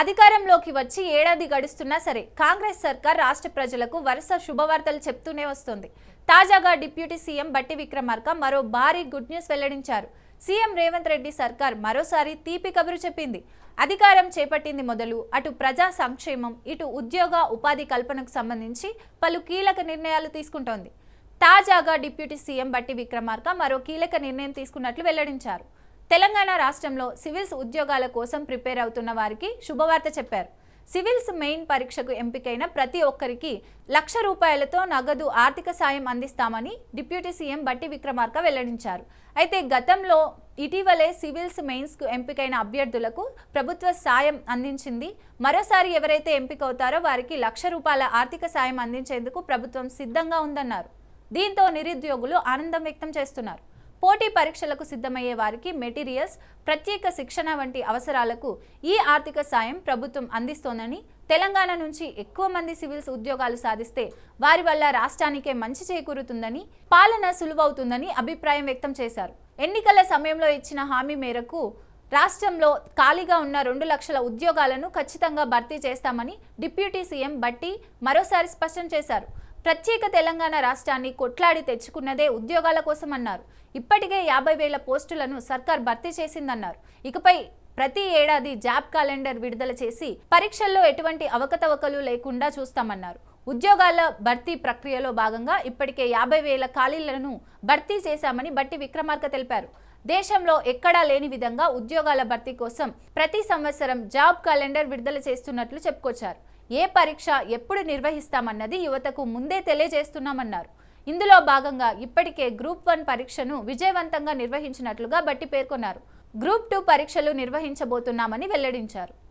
అధికారంలోకి వచ్చి ఏడాది గడుస్తున్నా సరే కాంగ్రెస్ సర్కార్ రాష్ట్ర ప్రజలకు వరుస శుభవార్తలు చెప్తూనే వస్తుంది. తాజాగా డిప్యూటీ సీఎం బట్టి విక్రమార్క మరో భారీ గుడ్ న్యూస్ వెల్లడించారు. సీఎం రేవంత్ రెడ్డి సర్కార్ మరోసారి తీపి కబురు చెప్పింది. అధికారం చేపట్టింది మొదలు అటు ప్రజా సంక్షేమం ఇటు ఉద్యోగ ఉపాధి కల్పనకు సంబంధించి పలు కీలక నిర్ణయాలు తీసుకుంటోంది. తాజాగా డిప్యూటీ సీఎం బట్టి విక్రమార్క మరో కీలక నిర్ణయం తీసుకున్నట్లు వెల్లడించారు. తెలంగాణ రాష్ట్రంలో సివిల్స్ ఉద్యోగాల కోసం ప్రిపేర్ అవుతున్న వారికి శుభవార్త చెప్పారు. సివిల్స్ మెయిన్ పరీక్షకు ఎంపికైన ప్రతి ఒక్కరికి లక్ష రూపాయలతో నగదు ఆర్థిక సాయం అందిస్తామని డిప్యూటీ సీఎం బట్టి విక్రమార్క వెల్లడించారు. అయితే గతంలో ఇటీవలే సివిల్స్ మెయిన్స్కు ఎంపికైన అభ్యర్థులకు ప్రభుత్వ సాయం అందించింది. మరోసారి ఎవరైతే ఎంపికవుతారో వారికి లక్ష రూపాయల ఆర్థిక సాయం అందించేందుకు ప్రభుత్వం సిద్ధంగా ఉందన్నారు. దీంతో నిరుద్యోగులు ఆనందం వ్యక్తం చేస్తున్నారు. పోటీ పరీక్షలకు సిద్ధమయ్యే వారికి మెటీరియల్స్ ప్రత్యేక శిక్షణ వంటి అవసరాలకు ఈ ఆర్థిక సాయం ప్రభుత్వం అందిస్తోందని తెలంగాణ నుంచి ఎక్కువ మంది సివిల్స్ ఉద్యోగాలు సాధిస్తే వారి వల్ల రాష్ట్రానికే మంచి చేకూరుతుందని పాలన సులువవుతుందని అభిప్రాయం వ్యక్తం చేశారు. ఎన్నికల సమయంలో ఇచ్చిన హామీ మేరకు రాష్ట్రంలో ఖాళీగా ఉన్న రెండు లక్షల ఉద్యోగాలను ఖచ్చితంగా భర్తీ చేస్తామని డిప్యూటీ సీఎం బట్టి మరోసారి స్పష్టం చేశారు. ప్రత్యేక తెలంగాణ రాష్ట్రాన్ని కొట్లాడి తెచ్చుకున్నదే ఉద్యోగాల కోసం అన్నారు ఇప్పటికే యాభై వేల పోస్టులను సర్కార్ భర్తీ చేసిందన్నారు. ఇకపై ప్రతి ఏడాది జాబ్ క్యాలెండర్ విడుదల చేసి పరీక్షల్లో ఎటువంటి అవకతవకలు లేకుండా చూస్తామన్నారు. ఉద్యోగాల భర్తీ ప్రక్రియలో భాగంగా ఇప్పటికే యాభై వేల ఖాళీలను భర్తీ చేశామని బట్టి విక్రమార్క తెలిపారు. దేశంలో ఎక్కడా లేని విధంగా ఉద్యోగాల భర్తీ కోసం ప్రతి సంవత్సరం జాబ్ క్యాలెండర్ విడుదల చేస్తున్నట్లు చెప్పుకొచ్చారు. ఏ పరీక్ష ఎప్పుడు నిర్వహిస్తామన్నది యువతకు ముందే తెలియజేస్తున్నామన్నారు. ఇందులో భాగంగా ఇప్పటికే గ్రూప్ వన్ పరీక్షను విజయవంతంగా నిర్వహించినట్లుగా బట్టి పేర్కొన్నారు. గ్రూప్ టూ పరీక్షలు నిర్వహించబోతున్నామని వెల్లడించారు.